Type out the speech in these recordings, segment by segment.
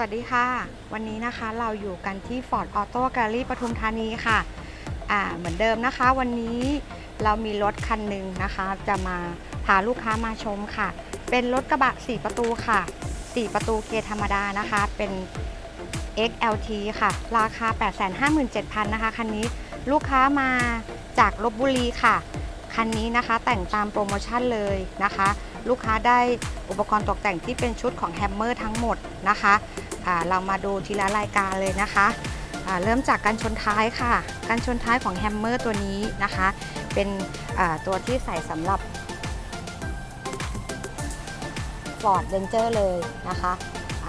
วัสดีค่ะ วันนี้นะคะเราอยู่กันที่ Ford Auto Gallery ปทุมธานีค่ะอ่าเหมือนเดิมนะคะ วันนี้เรามีรถคันหนึ่งนะคะ จะมาพาลูกค้ามาชมค่ะ เป็นรถกระบะ 4 ประตูค่ะ 4 ประตูเกียร์ธรรมดานะคะ เป็น XLT ค่ะ ราคา 857,000นะคะคันนี้ลูกค้ามาจากลบบุรีค่ะ คันนี้นะคะแต่งตามโปรโมชั่นเลยนะคะ ลูกค้าได้อุปกรณ์ตกแต่งที่เป็นชุดของแฮมเมอร์ทั้งหมดนะคะเรามาดูทีละรายการเลยนะคะเริ่มจากการชนท้ายค่ะ การชนท้ายของแฮมเมอร์ตัวนี้นะคะ เป็นตัวที่ใส่สำหรับ Ford Ranger เลยนะคะ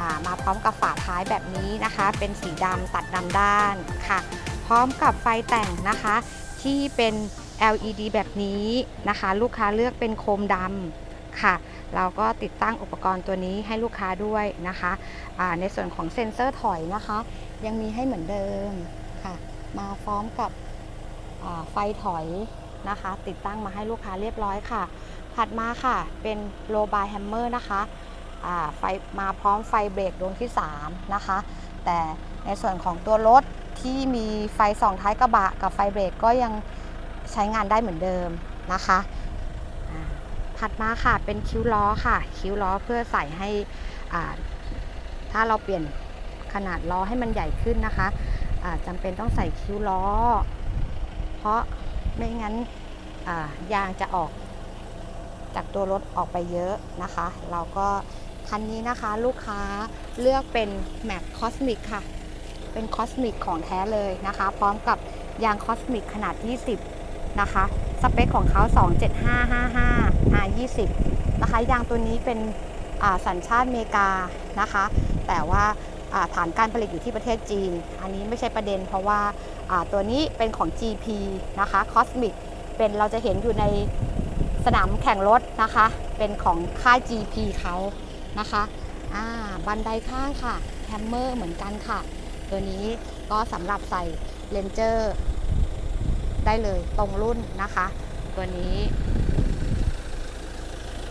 ามาพร้อมกับฝาท้ายแบบนี้นะคะ เป็นสีดำตัดดำด้านค่ะ พร้อมกับไฟแต่งนะคะที่เป็น LED แบบนี้นะคะ ลูกค้าเลือกเป็นโคมดำค่ะ เราก็ติดตั้งอุปกรณ์ตัวนี้ให้ลูกค้าด้วยนะคะอ่าในส่วนของเซ็นเซอร์ถอยนะคะ ยังมีให้เหมือนเดิมค่ะ มาพร้อมกับไฟถอยนะคะ ติดตั้งมาให้ลูกค้าเรียบร้อยค่ะ ถัดมาค่ะเป็นโลบายแฮมเมอร์นะคะไฟมาพร้อมไฟเบรกดวงที่ 3 นะคะ แต่ในส่วนของตัวรถที่มีไฟส่องท้ายกระบะกับไฟเบรกก็ยัง ใช้งานได้เหมือนเดิมนะคะถัดมาค่ะเป็นคิ้วล้อค่ะ คิ้วล้อเพื่อใส่ให้ถ้าเราเปลี่ยนขนาดล้อให้มันใหญ่ขึ้นนะคะจำเป็นต้องใส่คิ้วล้อ เพราะไม่งั้นยางจะออกจากตัวรถออกไปเยอะนะคะ เราก็คันนี้นะคะลูกค้าเลือกเป็นแม็กคอสมิกค่ะ เป็นคอสมิกของแท้เลยนะคะ พร้อมกับยางคอสมิกขนาด 20 นะคะ สเปคของเขา 27555 R20 นะคะ ยางตัวนี้เป็นอ่าสัญชาติอเมริกานะคะ แต่ว่าฐานการผลิตอยู่ที่ประเทศจีน อันนี้ไม่ใช่ประเด็นเพราะว่าอ่าตัวนี้เป็นของ GP นะคะคอสมิกเป็นเราจะเห็นอยู่ในสนามแข่งรถนะคะ เป็นของค่าย GP เขานะคะอ่าบันไดข้างค่ะแฮมเมอร์เหมือนกันค่ะ ตัวนี้ก็สำหรับใส่เลนเจอร์ ได้เลยตรงรุ่นนะคะ ตัวนี้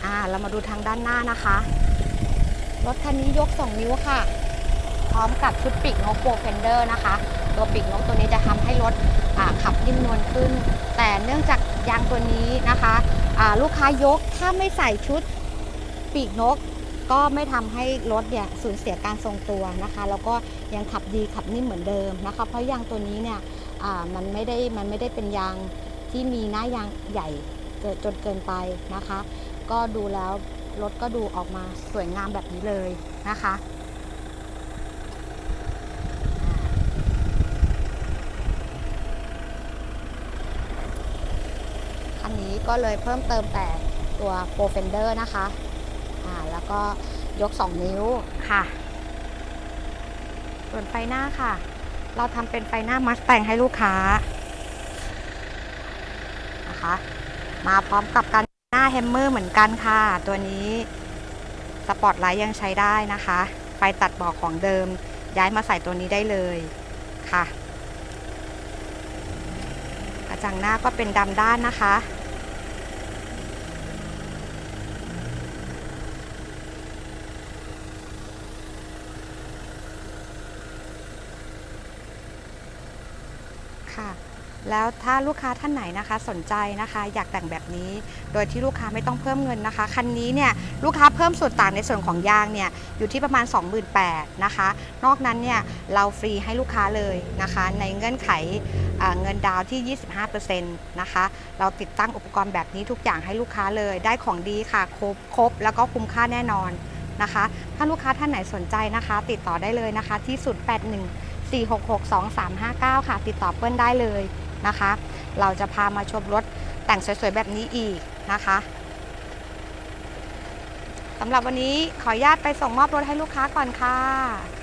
อ่าเรามาดูทางด้านหน้านะคะ รถคันนี้ยก 2 นิ้วค่ะ พร้อมกับชุดปีกนกโปรเฟนเดอร์นะคะ ตัวปีกนกตัวนี้จะทำให้รถขับนิ่มนวลขึ้น แต่เนื่องจากยางตัวนี้นะคะลูกค้ายกถ้าไม่ใส่ชุดปีกนก ก็ไม่ทำให้รถเนี่ยสูญเสียการทรงตัวนะคะ แล้วก็ยังขับดีขับนิ่มเหมือนเดิมนะคะ เพราะยางตัวนี้เนี่ย มันไม่ได้มันไม่ได้เป็นยางที่มีหน้ายางใหญ่เกินจนเกินไปนะคะ ก็ดูแล้วรถก็ดูออกมาสวยงามแบบนี้เลยนะคะอันนี้ก็เลยเพิ่มเติมแต่ตัว Pro Fender นะคะอ่าแล้วก็ยก 2 นิ้วค่ะส่วนไฟหน้าค่ะ เราทำเป็นไฟหน้ามัสแต่งให้ลูกค้านะคะ มาพร้อมกับการหน้าแฮมเมอร์เหมือนกันค่ะ ตัวนี้สปอตไลท์ยังใช้ได้นะคะ ไฟตัดบอกของเดิม ย้ายมาใส่ตัวนี้ได้เลยค่ะกระจังหน้าก็เป็นดำด้านนะคะ ค่ะ แล้วถ้าลูกค้าท่านไหนนะคะสนใจนะคะ อยากแต่งแบบนี้ โดยที่ลูกค้าไม่ต้องเพิ่มเงินนะคะคันนี้เนี่ยลูกค้าเพิ่มส่วนต่างในส่วนของยางเนี่ยอยู่ที่ประมาณ 28,000นะคะ นอกนั้นเนี่ยเราฟรีให้ลูกค้าเลยนะคะ ในเงื่อนไขเงินดาวที่ 25%นะคะ เราติดตั้งอุปกรณ์แบบนี้ทุกอย่างให้ลูกค้าเลย ได้ของดีค่ะ ครบครบแล้วก็คุ้มค่าแน่นอนนะคะ ถ้าลูกค้าท่านไหนสนใจนะคะ ติดต่อได้เลยนะคะที่ 081 4662359 ค่ะ ติดต่อเปิ้ลได้เลยนะคะ เราจะพามาชมรถแต่งสวยๆ แบบนี้อีกนะคะสำหรับวันนี้ขออนุญาตไปส่งมอบรถให้ลูกค้าก่อนค่ะ